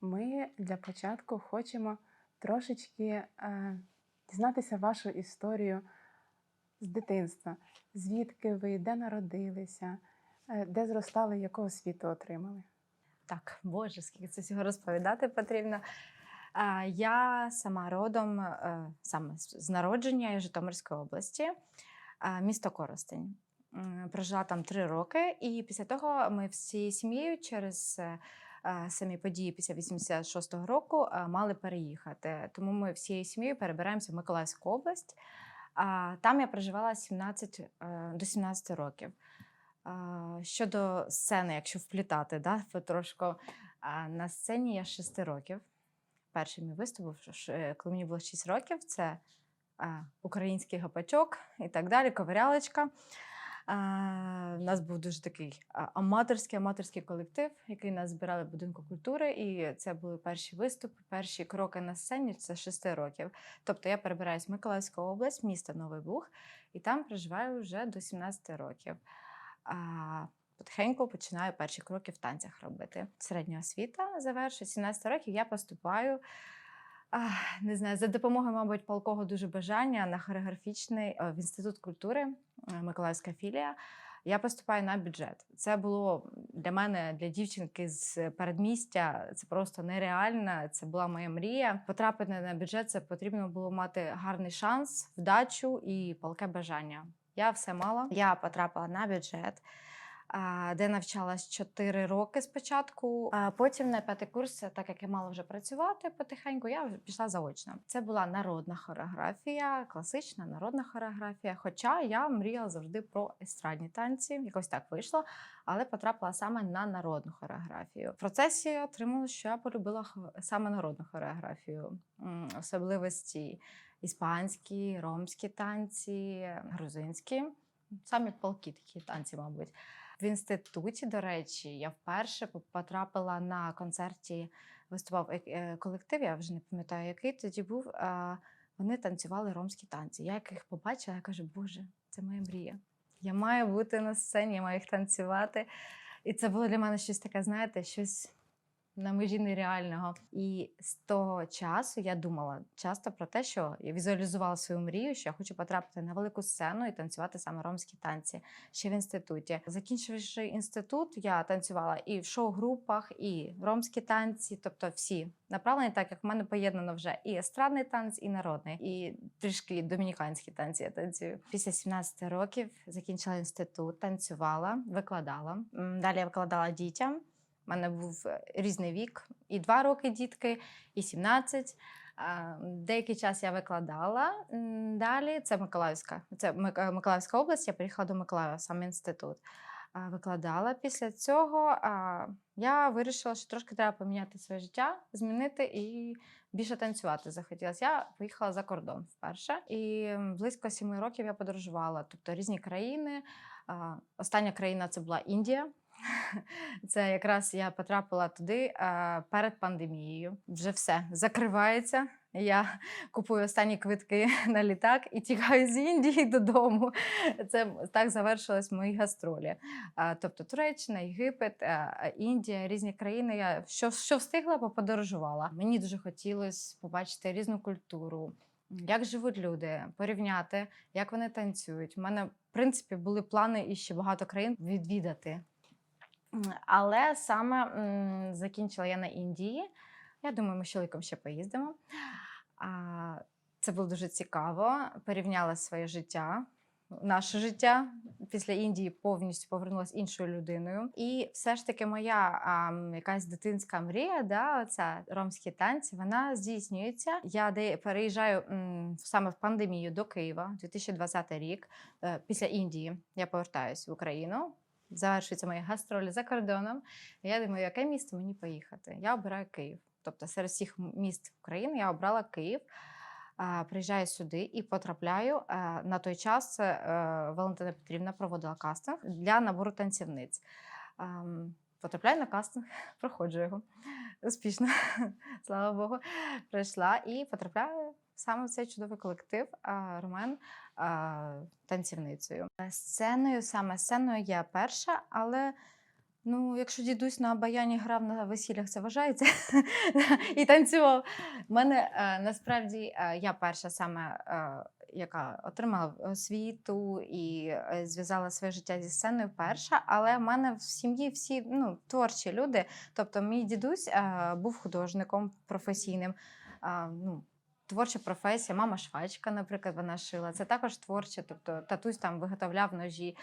Ми для початку хочемо трошечки е, дізнатися вашу історію з дитинства. Звідки ви, де народилися, е, де зростали, яку освіту отримали? Так, боже, скільки це всього розповідати потрібно. А, Я сама родом, е, саме з народження із Житомирської області, місто Коростень. Прожила там три роки, і після того ми всією сім'єю через е, е, самі події після 86-го року мали переїхати. Тому ми всією сім'єю перебираємося в Миколаївську область. Там я проживала 17, е, до 17 років. Щодо сцени, якщо вплітати, да, потрошку, на сцені я з 6 років. Перший мій виступ е, коли мені було 6 років, це український гапачок і так далі, ковирялочка. У нас був дуже такий аматорський, аматорський колектив, який нас збирали в будинку культури. І це були перші виступи, перші кроки на сцені це 6 років. Тобто я перебираюсь в Миколаївську область, місто Новий Буг, і там проживаю вже до 17 років. А, потихеньку починаю перші кроки в танцях робити. Середня освіта завершую 17 років. Я поступаю. Не знаю, за допомогою, мабуть, палкого дуже бажання на хореографічний е, в інститут культури е, Миколаївська філія. Я поступаю на бюджет. Це було для мене, для дівчинки з передмістя. Це просто нереально. Це була моя мрія. Потрапити на бюджет це потрібно було мати гарний шанс, вдачу і палке бажання. Я все мала. Я потрапила на бюджет, де навчалась 4 роки спочатку. А потім на п'ятий курс, так як я мала вже працювати потихеньку, я пішла заочно. Це була народна хореографія, класична народна хореографія. Хоча я мріяла завжди про естрадні танці, якось так вийшло, але потрапила саме на народну хореографію. В процесі отримала, що я полюбила саме народну хореографію, особливості іспанські, ромські танці, грузинські. Самі палки такі танці, мабуть. В інституті, до речі, я вперше по- потрапила на концерті, виступав е- колектив, я вже не пам'ятаю, який тоді був. Вони танцювали ромські танці. Я їх побачила, я кажу, Боже, це моя мрія. Я маю бути на сцені, я маю їх танцювати. І це було для мене щось таке, знаєте, щось на межі нереального. І з того часу я думала часто про те, що я візуалізувала свою мрію, що я хочу потрапити на велику сцену і танцювати саме ромські танці ще в інституті. Закінчивши інститут, я танцювала і в шоу-групах, і ромські танці, тобто всі направлені, так як в мене поєднано вже і естрадний танець, і народний, і трішки домініканські танці я танцюю. Після 17 років закінчила інститут, танцювала, викладала. Далі я викладала дітям. У мене був е, різний вік, і 2 роки дітки, і 17. Деякий час я викладала. Далі це Миколаївська. Це Мик- Миколаївська область. Я приїхала до Миколаєва, сам інститут. Викладала. Після цього я вирішила, що трошки треба поміняти своє життя, змінити і більше танцювати захотілося. Я поїхала за кордон вперше. І близько сіми років я подорожувала, тобто різні країни. Остання країна це була Індія. Це якраз я потрапила туди перед пандемією. Вже все закривається. Я купую останні квитки на літак і тікаю з Індії додому. Це так завершились мої гастролі. Тобто Туреччина, Єгипет, Індія, різні країни. Я що, що встигла, поподорожувала. Мені дуже хотілося побачити різну культуру. Як живуть люди, порівняти, як вони танцюють. У мене, в принципі, були плани і ще багато країн відвідати. Але саме закінчила я на Індії. Я думаю, ми з чоловіком ще поїздимо. Це було дуже цікаво. Порівняла своє життя, наше життя після Індії повністю повернулася іншою людиною. І все ж таки, моя а, якась дитинська мрія, да, оця ромські танці, вона здійснюється. Я де переїжджаю м, саме в пандемію до Києва, 2020 рік. Е, Після Індії я повертаюся в Україну. Завершується моя гастролі за кордоном. Я думаю, яке місто мені поїхати? Я обираю Київ. Тобто серед всіх міст України я обрала Київ. Приїжджаю сюди і потрапляю. е, На той час е, Валентина Петрівна проводила кастинг для набору танцівниць. Ем, Потрапляю на кастинг, проходжу його успішно, слава Богу. Прийшла і потрапляю саме в цей чудовий колектив Ромен танцівницею. Сценою, саме сценою я перша, але Ну, якщо дідусь на баяні грав на весіллях, це вважається і танцював. У мене е, насправді е, я перша саме, е, яка отримала освіту і е, зв'язала своє життя зі сценою перша, але в мене в сім'ї всі ну, творчі люди. Тобто, мій дідусь е, був художником професійним. Ну, Творча професія, мама швачка, наприклад, вона шила. Це також творче, тобто татусь там виготовляв ножі.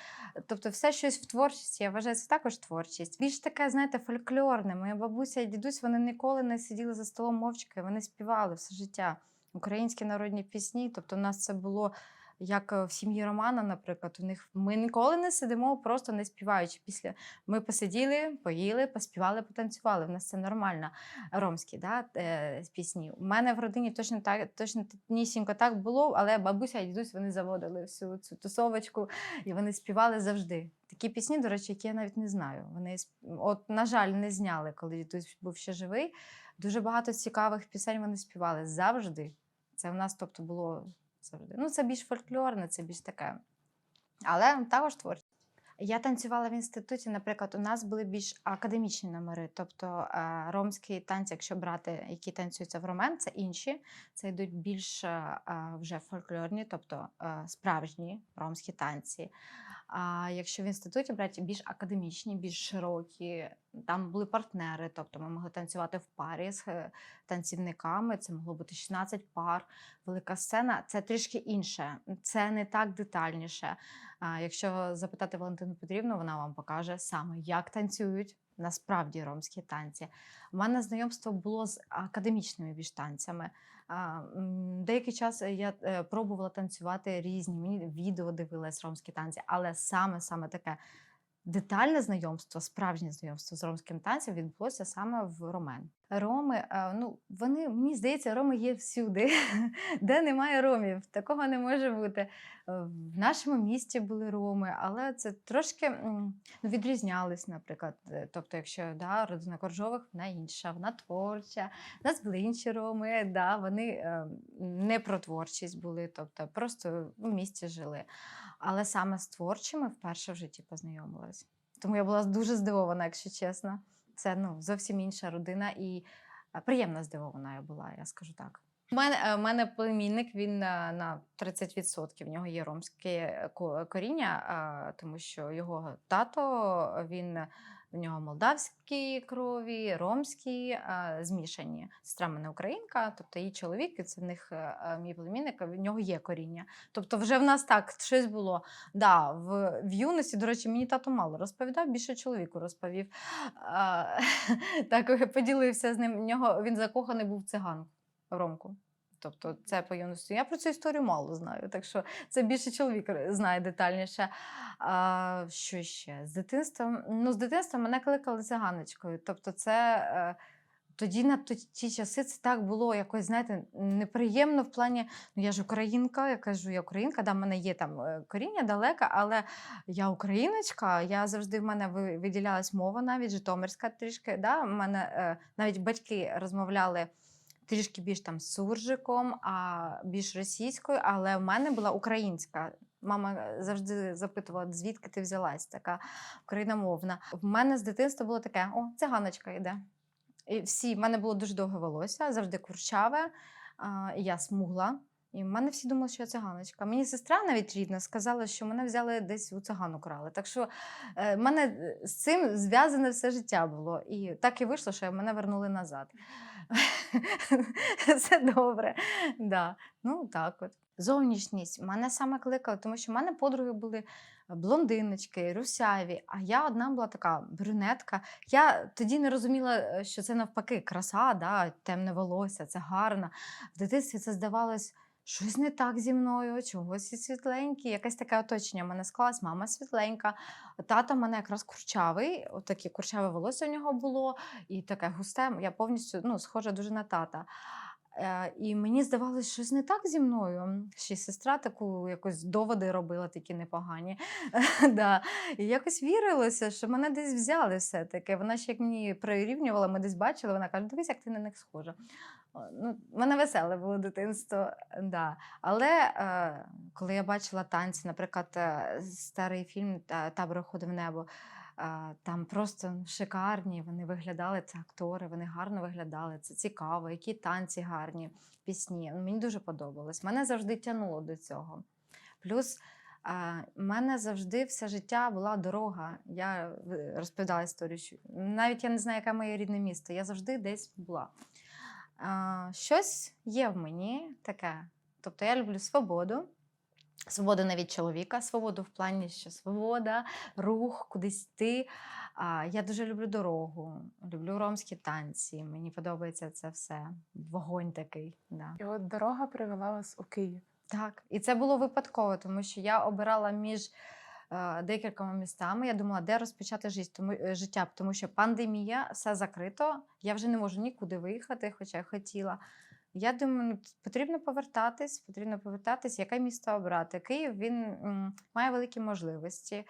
Тобто, все щось в творчості, я вважаю, це також творчість. Більш таке, знаєте, фольклорне. Моя бабуся і дідусь вони ніколи не сиділи за столом мовчки, вони співали все життя. Українські народні пісні. Тобто, у нас це було як е, в сім'ї Романа, наприклад. У них ми ніколи не сидимо, просто не співаючи. Після ми посиділи, поїли, поспівали, потанцювали. У нас це нормально. Ромські да, е, пісні. У мене в родині точно так, точно нісінько так було, але бабуся і дідусь вони заводили всю цю тусовочку і вони співали завжди. Такі пісні, до речі, які я навіть не знаю. Вони от, на жаль, не зняли, коли дідусь був ще живий. Дуже багато цікавих пісень вони співали завжди. Це в нас, тобто, було завжди. Ну, це більш фольклорне, це більш таке. Але також творче. Я танцювала в інституті, наприклад, у нас були більш академічні номери, тобто ромський ромські танці, якщо брати, які танцюються в ромен, це інші, це йдуть більш е, е, вже фольклорні, тобто е, справжні ромські танці. А якщо в інституті брати більш академічні, більш широкі, там були партнери, тобто ми могли танцювати в парі з е, танцівниками, це могло бути 16 пар. Велика сцена це трішки інше, це не так детальніше. А якщо запитати Валентину Петрівну, вона вам покаже саме, як танцюють насправді ромські танці. У мене знайомство було з академічними більш танцями. Деякий час я е, пробувала танцювати різні, мені відео дивилась ромські танці, але саме саме таке детальне знайомство, справжнє знайомство з ромським танцем відбулося саме в Ромен. Роми, ну вони мені здається, роми є всюди, де немає ромів. Такого не може бути. Е, В нашому місті були роми, але це трошки ну, відрізнялись, наприклад. Е, Тобто, якщо да, родина Коржових, вона інша, вона творча. У нас були інші роми, да, вони е, не про творчість були, тобто просто в місті жили. Але саме з творчими вперше в житті познайомилась. Тому я була дуже здивована, якщо чесно. Це ну, зовсім інша родина і е, приємно здивована я була, я скажу так. У мене, е, мене племінник, він на, на 30%. В нього є ромське е, коріння, тому що його тато, він в нього молдавські крові, ромські, змішані. Сестра мене українка, тобто її чоловік, і це в них е, е, мій племінник, в нього є коріння. Тобто, вже в нас так щось було. Да, в, в юності, до речі, мені тато мало розповідав, більше чоловіку розповів. Так поділився з ним. Він закоханий був циганку Ромку. Тобто, це по юності. Я про цю історію мало знаю, так що це більше чоловік знає детальніше. А, що ще? З дитинства? Ну, з дитинства мене кликали циганочкою. Тобто, це. е, Тоді на ті, часи це так було якось, знаєте, неприємно в плані, ну я ж українка, я кажу, я українка, да, в мене є там е, коріння далеке, але я україночка, я завжди в мене ви- виділялась мова навіть житомирська трішки. Да? В мене е, навіть батьки розмовляли трішки більш там суржиком, а більш російською, але в мене була українська. Мама е, завжди запитувала, звідки ти взялась, така україномовна. В мене з дитинства було таке: о, циганочка йде. І всі, в мене було дуже довге волосся, завжди курчаве, я смугла. І в мене всі думали, що я циганочка. Мені сестра навіть рідна сказала, що мене взяли десь у цигану крали. Так що е, в мене е, з цим зв'язане все життя було. І так і вийшло, що мене вернули назад. Це добре. Да. Ну, так от. Зовнішність мене саме кликали, тому що в мене подруги були блондиночки, русяві, а я одна була така брюнетка. Я тоді не розуміла, е, що це навпаки краса, да, темне волосся, це гарно. В дитинстві це здавалось. Щось не так зі мною, чогось і світленький. Якесь таке оточення мене склалось, мама світленька. Тато в мене якраз курчавий, отаке курчаве волосся у нього було, і таке густе. Я повністю ну, схожа дуже на тата. Е, І мені здавалося, щось не так зі мною. Ще сестра таку якось доводи робила такі непогані. да. І якось вірилося, що мене десь взяли все-таки. Вона ще як мені прирівнювала, ми десь бачили, вона каже: дивись, як ти на них схожа. Ну, мене веселе було дитинство. Да. Але е, коли я бачила танці, наприклад, е, старий фільм «Та- Табор уходу в небо. Там просто шикарні, вони виглядали, це актори, вони гарно виглядали, це цікаво, які танці гарні, пісні. Мені дуже подобалось. Мене завжди тягнуло до цього. Плюс в мене завжди все життя була дорога. Я е, розповідала історію, навіть я не знаю, яке моє рідне місто. Я завжди десь була. Щось є в мені таке. Тобто я люблю свободу. Свободу навіть чоловіка, свободу в плані, що свобода, рух, кудись йти. Я дуже люблю дорогу, люблю ромські танці. Мені подобається це все. Вогонь такий. Да. І от дорога привела вас у Київ. Так, і це було випадково, тому що я обирала між е, декількома містами. Я думала, де розпочати життя, тому, е, життя, тому що пандемія, все закрито. Я вже не можу нікуди виїхати, хоча я хотіла. Я думаю, ну, потрібно повертатись, потрібно повертатись, яке місто обрати. Київ він м, має великі можливості.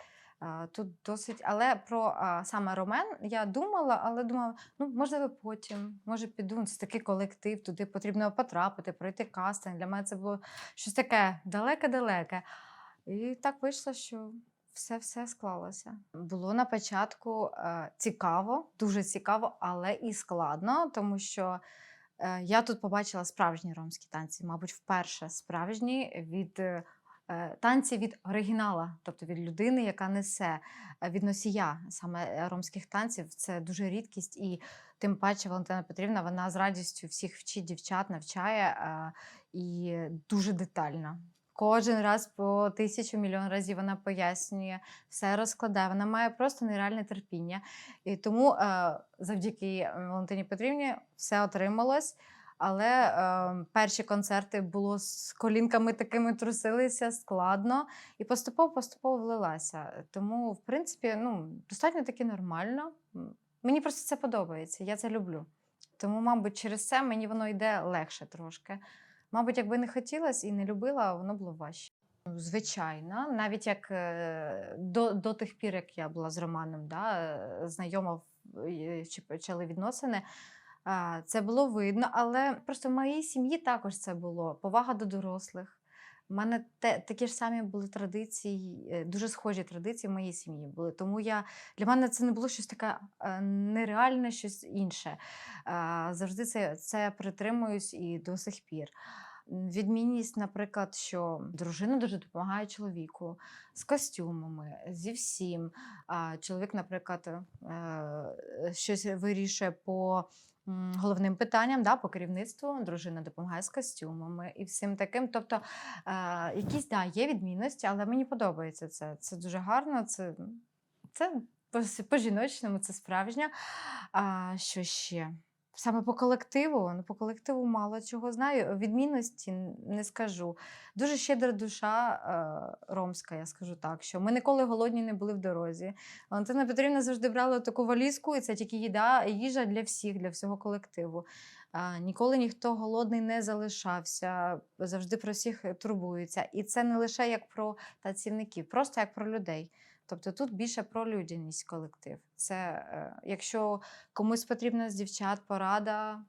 Тут досить, але про а, саме Ромен я думала, але думала, ну можливо, потім, може, піду. Це такий колектив, туди потрібно потрапити, пройти кастинг. Для мене це було щось таке далеке-далеке. І так вийшло, що все все склалося. Було на початку е, цікаво, дуже цікаво, але і складно, тому що я тут побачила справжні ромські танці, мабуть, вперше справжні від. е, е, Танці від оригінала, тобто від людини, яка несе е, від носія саме е, ромських танців, це дуже рідкість, і тим паче Валентина Петрівна вона з радістю всіх вчить дівчат, навчає е, і дуже детально. Кожен раз по тисячу мільйон разів вона пояснює, все розкладає. Вона має просто нереальне терпіння. І тому е, завдяки Валентині Петрівні все отрималось. Але е, перші концерти було з колінками такими трусилися складно і поступово-поступово влилася. Тому, в принципі, ну, достатньо таки нормально. Мені просто це подобається, я це люблю. Тому, мабуть, через це мені воно йде легше трошки. Мабуть, якби не хотілося і не любила, воно було важче. Ну, Звичайно, навіть як е, до, до тих пір, як я була з Романом, да, е, знайома чи почали відносини, це було видно, але просто в моїй сім'ї також це було. Повага до дорослих. У мене те, такі ж самі були традиції, е, дуже схожі традиції в моїй сім'ї були. Тому я, для мене це не було щось таке е, нереальне, щось інше. Завжди це, це притримуюсь і до сих пір. Відмінність, наприклад, що дружина дуже допомагає чоловіку з костюмами, зі всім. А чоловік, наприклад, е, щось вирішує по головним питанням, да, по керівництву, дружина допомагає з костюмами і всім таким. Тобто, е, якісь да, є відмінності, але мені подобається це. Це дуже гарно. Це, це по- по-жіночному, це справжнє. А, що ще? Саме по колективу, ну по колективу мало чого знаю. Відмінності не скажу. Дуже щедра душа е, ромська, я скажу так, що ми ніколи голодні не були в дорозі. Валентина Петрівна завжди брала таку валізку, і це тільки їда, їжа для всіх, для всього колективу. А, ніколи ніхто голодний не залишався, завжди про всіх турбується. І це не лише як про працівників, просто як про людей. Тобто тут більше про людяність колектив. Це е, якщо комусь потрібна з дівчат порада,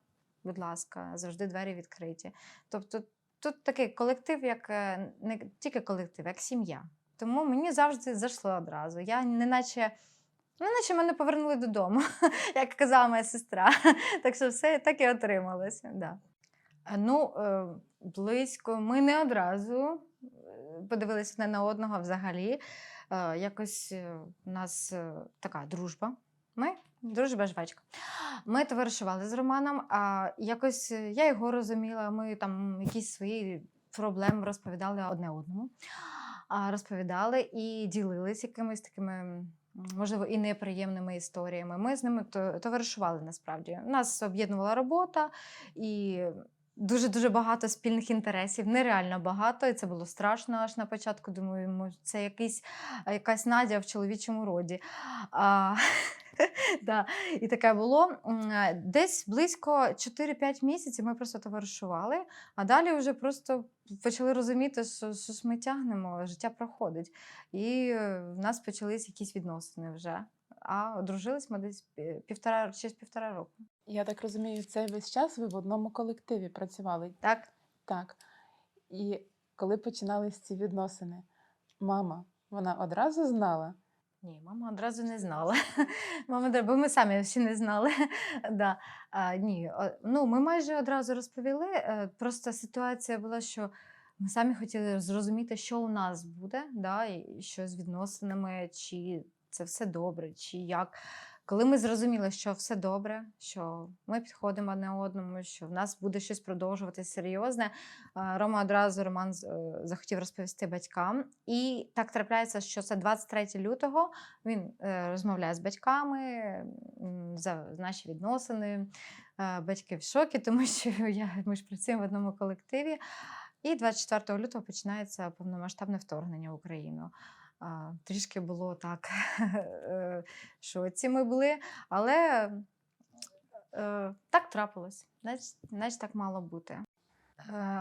будь ласка, завжди двері відкриті. Тобто тут такий колектив, як е, не тільки колектив, як сім'я. Тому мені завжди зайшло одразу. Я не наче. Ну, наче мене повернули додому, як казала моя сестра. Так що все так і отрималось. Да. Е, Ну, близько. Ми не одразу подивилися одне на одного взагалі. Е, Якось е, у нас е, така дружба. Ми дружба жвачка. Ми товаришували з Романом, а якось я його розуміла. Ми там якісь свої проблеми розповідали одне одному. Розповідали і ділились якимись такими, можливо, і неприємними історіями. Ми з ними то- товаришували насправді. Нас об'єднувала робота і. Дуже дуже багато спільних інтересів, нереально багато, і це було страшно аж на початку. Думаю, це якийсь, якась Надя в чоловічому роді. А, да, і таке було. Е, Десь близько 4-5 місяців ми просто товаришували, а далі вже просто почали розуміти, що, що ми тягнемо, життя проходить. І е, в нас почались якісь відносини вже. А одружились ми десь півтора через півтора року. Я так розумію, цей весь час ви в одному колективі працювали. Так, Так. І коли починались ці відносини, мама, вона одразу знала. Ні, мама одразу не знала. Мама, бо ми самі ще не знали. да. а, ні, ну, ми майже одразу розповіли. е, Просто ситуація була, що ми самі хотіли зрозуміти, що у нас буде, да, і що з відносинами, чи це все добре, чи як. Коли ми зрозуміли, що все добре, що ми підходимо одне одному, що в нас буде щось продовжувати серйозне, Рома одразу Роман е, захотів розповісти батькам. І так трапляється, що це 23 лютого. Він е, розмовляє з батьками за наші відносини. Е, Батьки в шокі, тому що я, ми ж працюємо в одному колективі. І 24 лютого починається повномасштабне вторгнення в Україну. А, Трішки було так, е, в шоці ми були, але е, так трапилось, значить, так мало бути. Е,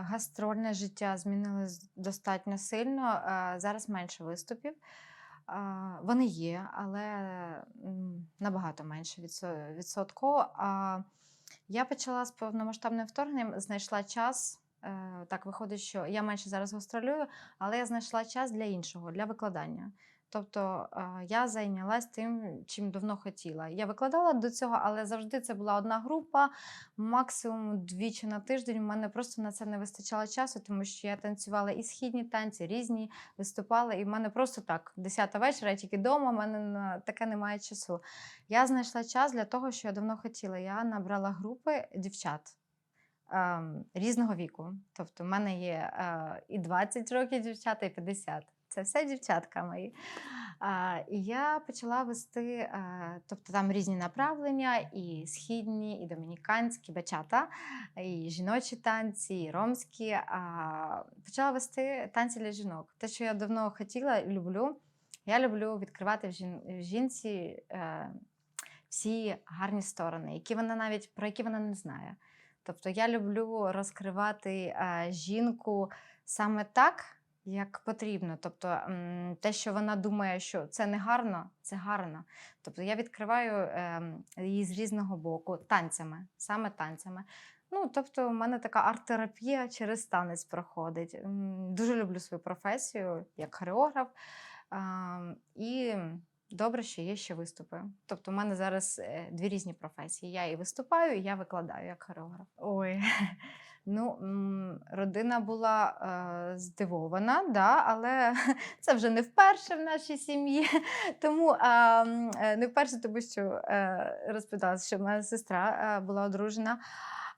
Гастрольне життя змінилось достатньо сильно. е, Зараз менше виступів. Вони є, але набагато менше відсо- відсотково. Я почала з повномасштабним вторгненням, знайшла час. Е, Так виходить, що я менше зараз гастролюю, але я знайшла час для іншого, для викладання. Тобто е, я зайнялась тим, чим давно хотіла. Я викладала до цього, але завжди це була одна група, максимум двічі на тиждень. У мене просто на це не вистачало часу, тому що я танцювала і східні танці, різні виступала, і в мене просто так, 10 вечора, я тільки вдома, в мене таке немає часу. Я знайшла час для того, що я давно хотіла. Я набрала групи дівчат. Ем, Різного віку. Тобто, в мене є е, і 20 років дівчата, і 50. Це все дівчатка мої. А, і я почала вести, е, тобто там різні направлення, і східні, і домініканські, бачата, і жіночі танці, і ромські. А, почала вести танці для жінок. Те, що я давно хотіла і люблю. Я люблю відкривати в жін- в жінці е, всі гарні сторони, які вона навіть про які вона не знає. Тобто я люблю розкривати е, жінку саме так, як потрібно. Тобто те, що вона думає, що це не гарно, це гарно. Тобто я відкриваю ем, її з різного боку танцями, саме танцями. Ну, тобто, у мене така арт-терапія через танець проходить. Дуже люблю свою професію як хореограф. І добре, що є ще виступи. Тобто, у мене зараз е, дві різні професії. Я і виступаю, і я викладаю як хореограф. Ой. Ну, родина була е, здивована, да, але це вже не вперше в нашій сім'ї. Тому е, не вперше, тому що е, розповідала, що моя сестра е, була одружена.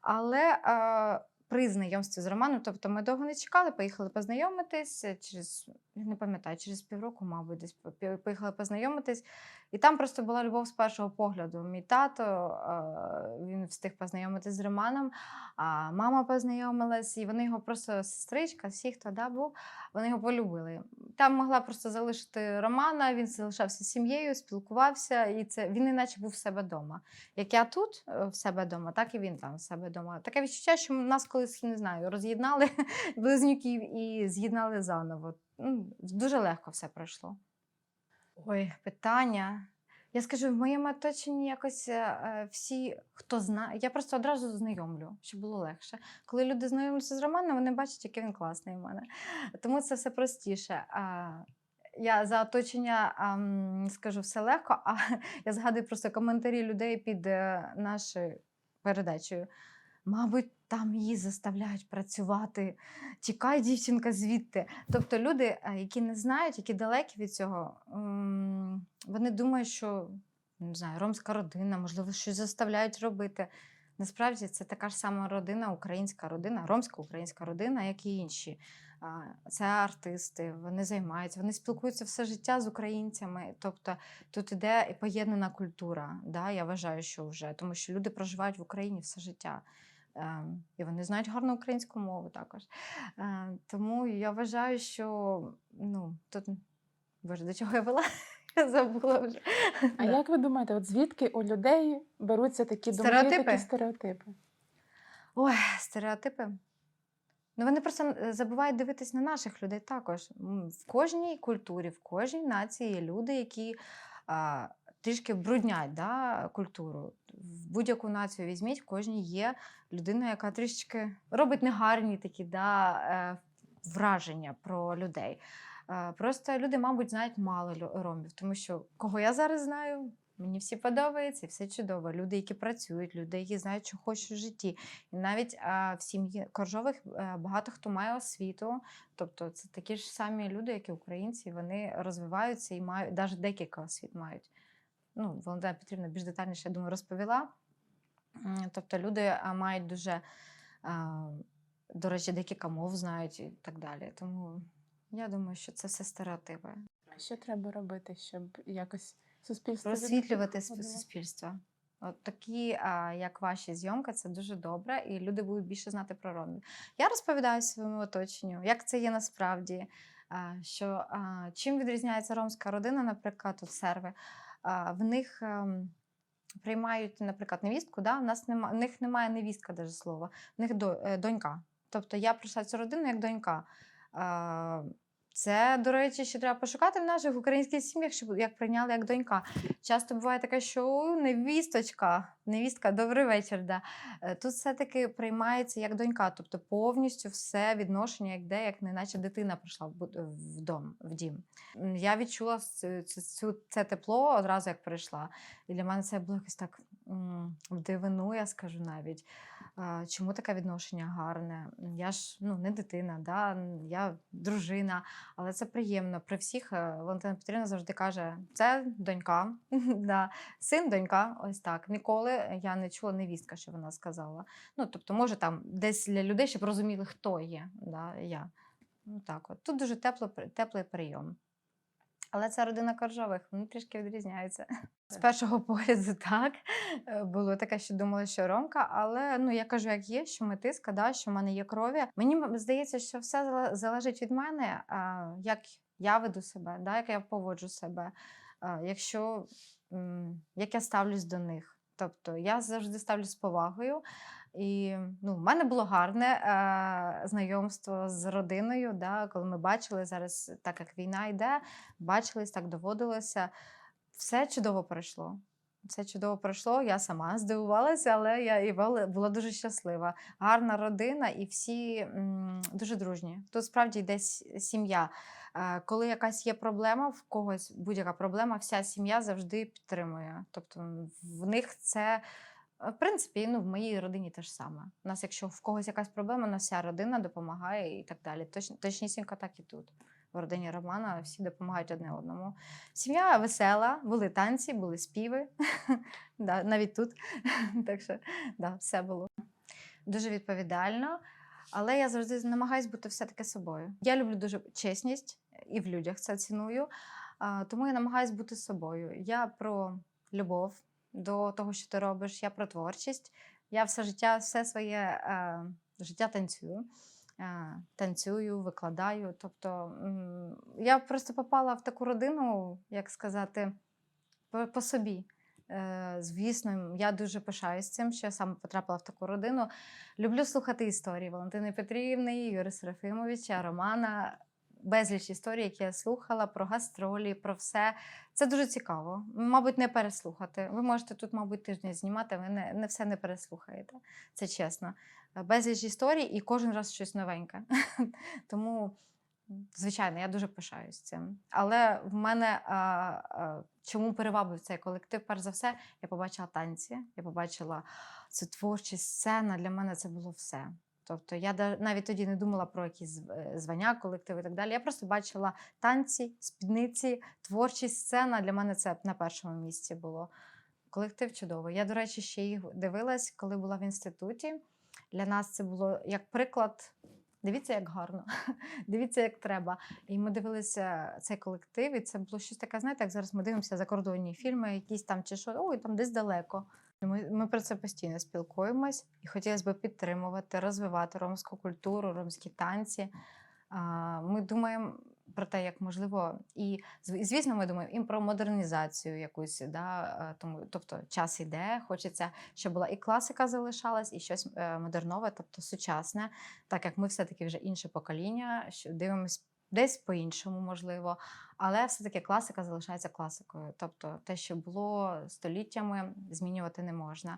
Але е, при знайомстві з Романом, тобто ми довго не чекали, поїхали познайомитись е, через, не пам'ятаю, через півроку, мабуть, десь поїхали познайомитись. І там просто була любов з першого погляду. Мій тато е, він встиг познайомитись з Романом, а мама познайомилась, і вони його просто сестричка, всі, хто да, був, вони його полюбили. Там могла просто залишити Романа, він залишався з сім'єю, спілкувався, і це він іначе був в себе вдома. Як я тут е, в себе вдома, так і він там в себе вдома. Таке відчуття, що нас колись не знаю, роз'єднали близнюків і з'єднали заново. Ну, Дуже легко все пройшло. Ой, питання. Я скажу, в моєму оточенні якось е, е, всі, хто знає, я просто одразу знайомлю, щоб було легше. Коли люди знайомляться з Романом, вони бачать, який він класний у мене. Тому це все простіше. Я за оточення скажу все легко, а я згадую просто коментарі людей під е, нашою передачею. Мабуть, там її заставляють працювати. Тікай, дівчинка, звідти. Тобто люди, е, які не знають, які далекі від цього, вони думають, що не знаю, ромська родина, можливо, щось заставляють робити. Насправді це така ж сама родина, українська родина, ромська українська родина, як і інші. Це артисти, вони займаються, вони спілкуються все життя з українцями. Тобто тут іде поєднана культура. Да? Я вважаю, що вже тому що люди проживають в Україні все життя. Ем, І вони знають гарну українську мову також. Е, Тому я вважаю, що ну, тут боже, до чого я вела? Я забула вже. А Да. як ви думаєте, от звідки у людей беруться такі думки, Стереотипи? такі стереотипи? Ой, стереотипи. Ну, вони просто е, забувають дивитись на наших людей також. В кожній культурі, в кожній нації є люди, які а, трішки бруднять да, культуру. В будь-яку націю візьміть, в кожній є людина, яка трішки робить негарні такі да, е, враження про людей. Е, Просто люди, мабуть, знають мало ромів, тому що кого я зараз знаю, мені всі подобається, все чудово. Люди, які працюють, люди, які знають, що хочуть в житті. І навіть е, в сім'ї коржових е, багато хто має освіту. Тобто це такі ж самі люди, як і українці, вони розвиваються і мають навіть декілька освіт мають. Ну, Валентина Петрівна більш детальніше, я думаю, розповіла. Тобто люди мають дуже, до речі, декілька мов знають і так далі. Тому я думаю, що це все стереотипи. Що треба робити, щоб якось суспільство Розсвітлювати сп- суспільство. От такі, як ваші зйомки, це дуже добре, і люди будуть більше знати про ромів. Я розповідаю своєму оточенню, як це є насправді. Що чим відрізняється ромська родина, наприклад, от серви. В них ем, приймають, наприклад, невістку. Да? У нас нема, в них немає невістка, даже слова, в них е, донька. Тобто я прийшла цю родину як донька. Це, до речі, ще треба пошукати в наших українських сім'ях, щоб як прийняли як донька. Часто буває таке, що невісточка, невістка, добрий вечір. Да. Е, Тут все-таки приймається як донька, тобто повністю все відношення, як де, як неначе дитина прийшла в дом, в дім. Я відчула цю, цю- це тепло одразу, як прийшла. І для мене це було якось так в дивину, я скажу навіть. Чому таке відношення гарне? Я ж ну, не дитина, да? я дружина, але це приємно. При всіх е, Валентина Петрівна завжди каже: це донька, да. син, донька, ось так. Ніколи я не чула невістка, що вона сказала. Ну, тобто, може, там десь для людей, щоб розуміли, хто є. Да, я. Ну, так от. Тут дуже тепло, теплий прийом. Але це родина Коржових, вони трішки відрізняються. З першого погляду так е, було таке, що думала, що Ромка, але ну я кажу, як є, що ми тиска, да, що в мене є крові. Мені здається, що все залежить від мене, як я веду себе, да, як я поводжу себе, якщо як я ставлюсь до них. Тобто я завжди ставлюсь з повагою. І ну, в мене було гарне е, знайомство з родиною, да, коли ми бачили зараз, так як війна йде, бачились, так доводилося. Все чудово пройшло. Все чудово пройшло. Я сама здивувалася, але я і була- дуже щаслива. Гарна родина, і всі м, дуже дружні. Тут справді йде сім'я. Е, Коли якась є проблема, в когось будь-яка проблема, вся сім'я завжди підтримує. Тобто в них це. В принципі, ну, в моїй родині те ж саме. У нас, якщо в когось якась проблема, у нас вся родина допомагає і так далі. Точ, точнісінько так і тут. В родині Романа всі допомагають одне одному. Сім'я весела, були танці, були співи. да, навіть тут. так що да, все було. Дуже відповідально. Але я завжди намагаюся бути все-таки собою. Я люблю дуже чесність і в людях це ціную. Тому я намагаюся бути собою. Я про любов до того, що ти робиш, я про творчість. Я все життя, все своє е, життя танцюю. Е, Танцюю, викладаю. Тобто я просто попала в таку родину, як сказати, по, по собі. Е, Звісно, я дуже пишаюсь цим, що я саме потрапила в таку родину. Люблю слухати історії Валентини Петрівни, Юрія Серафимовича, Романа. Безліч історій, які я слухала про гастролі, про все. Це дуже цікаво. Мабуть, не переслухати. Ви можете тут, мабуть, тиждень знімати, ви не, не все не переслухаєте. Це чесно. Безліч історій і кожен раз щось новеньке. Тому, звичайно, я дуже пишаюсь цим. Але в мене а, а, чому перевабив цей колектив? Перш за все, я побачила танці, я побачила цю творчість сцена. Для мене це було все. Тобто я навіть тоді не думала про якісь е, звання, колективи і так далі. Я просто бачила танці, спідниці, творчість сцена. Для мене це на першому місці було. Колектив чудовий. Я, до речі, ще їх дивилась, коли була в інституті. Для нас це було як приклад. Дивіться, як гарно, дивіться, як треба. І ми дивилися цей колектив, і це було щось таке, знаєте, як зараз ми дивимося закордонні фільми, якісь там чи що, ой, там десь далеко. Ми, ми про це постійно спілкуємось і хотілося б підтримувати, розвивати ромську культуру, ромські танці. Ми думаємо про те, як можливо, і звісно, ми думаємо і про модернізацію якусь, да, тому, тобто час іде, хочеться, щоб була і класика залишалась, і щось е, модернове, тобто сучасне, так як ми все-таки вже інше покоління, що дивимось десь по-іншому, можливо, але все-таки класика залишається класикою. Тобто те, що було століттями, змінювати не можна.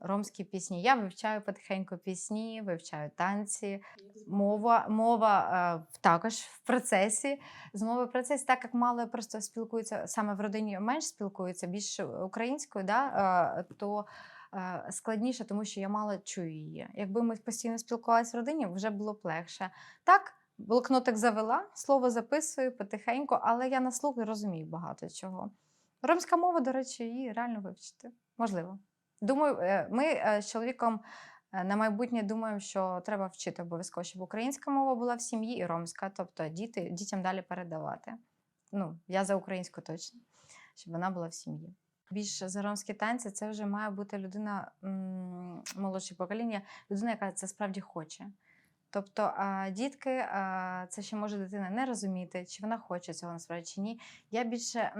ромські пісні. Я вивчаю потихеньку пісні, вивчаю танці. Мова, мова е, також в процесі. З мови процесі, так як мало просто спілкуються саме в родині менш спілкуються, більше українською, да, е, то е, складніше, тому що я мало чую її. Якби ми постійно спілкувалися в родині, вже було б легше. Так, блокнотик завела, слово записую потихеньку, але я на слух розумію багато чого. Ромська мова, до речі, її реально вивчити. Можливо. Думаю, е, ми е, з чоловіком е, на майбутнє думаємо, що треба вчити обов'язково, щоб українська мова була в сім'ї і ромська, тобто діти, дітям далі передавати. Ну, я за українську точно, щоб вона була в сім'ї. Більше за ромські танці це вже має бути людина молодше покоління, людина, яка це справді хоче. Тобто дітки, це ще може дитина не розуміти, чи вона хоче цього насправді чи ні. Я більше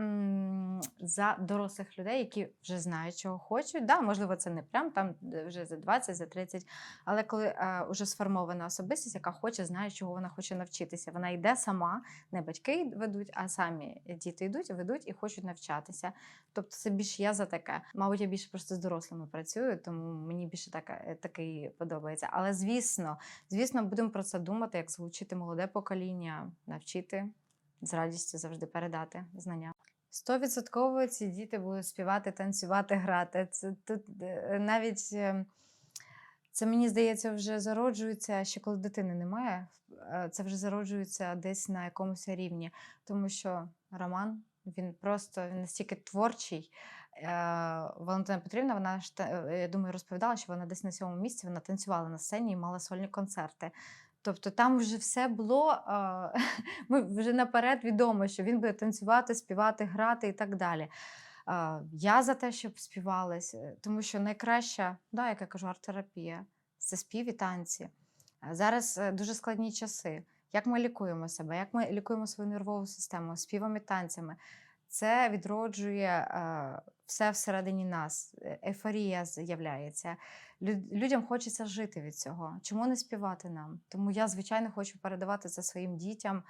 за дорослих людей, які вже знають, чого хочуть. Да, можливо, це не прям там вже за 20, за 30, але коли вже сформована особистість, яка хоче, знає, чого вона хоче навчитися. Вона йде сама, не батьки ведуть, а самі діти йдуть, ведуть і хочуть навчатися. Тобто це більше я за таке. Мабуть, я більше просто з дорослими працюю, тому мені більше таке, такий подобається. Але звісно, звісно, будемо про це думати, як залучити молоде покоління, навчити з радістю завжди передати знання. Стовідсотково ці діти будуть співати, танцювати, грати. Це тут е, навіть е, це мені здається, вже зароджується ще коли дитини немає. е, Це вже зароджується десь на якомусь рівні, тому що Роман він просто він настільки творчий. Е, Валентина Петрівна, вона ж е, я думаю, розповідала, що вона десь на сьомому місці вона танцювала на сцені і мала сольні концерти. Тобто там вже все було. Ми вже наперед відомо, що він буде танцювати, співати, грати і так далі. Я за те, щоб співались, е, тому що найкраща, да, як я кажу, арт-терапія це спів і танці. Зараз е, дуже складні часи. Як ми лікуємо себе, як ми лікуємо свою нервову систему співами, танцями. Це відроджує все всередині нас. Е, Ейфорія з'являється. Лю- Людям хочеться жити від цього. Чому не співати нам? Тому я, звичайно, хочу передавати це своїм дітям.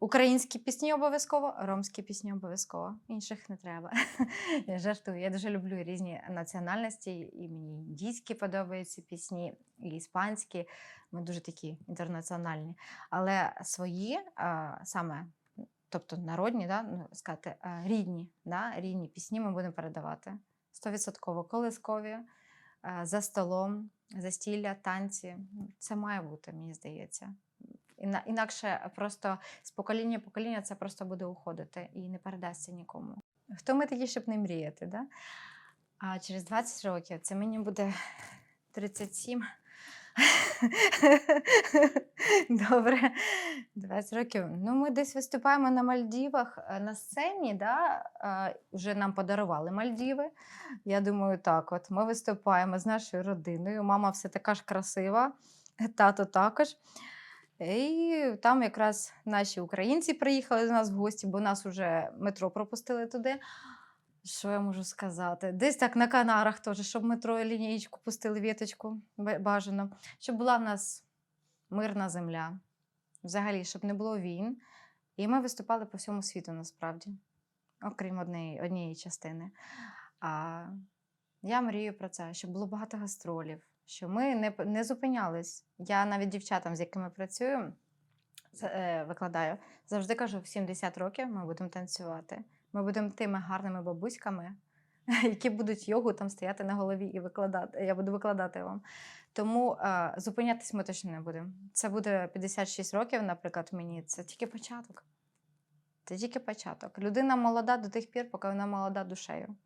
Українські пісні обов'язково, ромські пісні обов'язково. Інших не треба. Я жартую. Я дуже люблю різні національності, і мені індійські подобаються пісні, і іспанські. Ми дуже такі інтернаціональні. Але свої, саме, тобто народні, да, ну, сказати, рідні, да, рідні пісні ми будемо передавати. Стовідсотково колискові, за столом, застілля, танці. Ну, Це має бути, мені здається. Інакше просто з покоління в покоління це просто буде уходити і не передасться нікому. Хто ми такі, щоб не мріяти? Да? А через 20 років це мені буде 37. Добре, 20 років. Ну, ми десь виступаємо на Мальдівах е, на сцені, да? е, вже нам подарували Мальдіви. Я думаю, так, от ми виступаємо з нашою родиною. Мама все така ж красива, тато також. І там якраз наші українці приїхали до нас в гості, бо нас вже метро пропустили туди. Що я можу сказати? Десь так на Канарах теж, щоб метро лінієчку пустили віточку бажано, щоб була в нас мирна земля, взагалі, щоб не було війн. І ми виступали по всьому світу насправді, окрім однієї, однієї частини. А я мрію про це, щоб було багато гастролів, що ми не, не зупинялись. Я навіть дівчатам, з якими працюю, е, викладаю, завжди кажу: в 70 років ми будемо танцювати. Ми будемо тими гарними бабуськами, які будуть йогу там стояти на голові і викладати. Я буду викладати вам. Тому е, зупинятись ми точно не будемо. Це буде 56 років, наприклад, мені це тільки початок. Це тільки початок. Людина молода до тих пір, поки вона молода душею.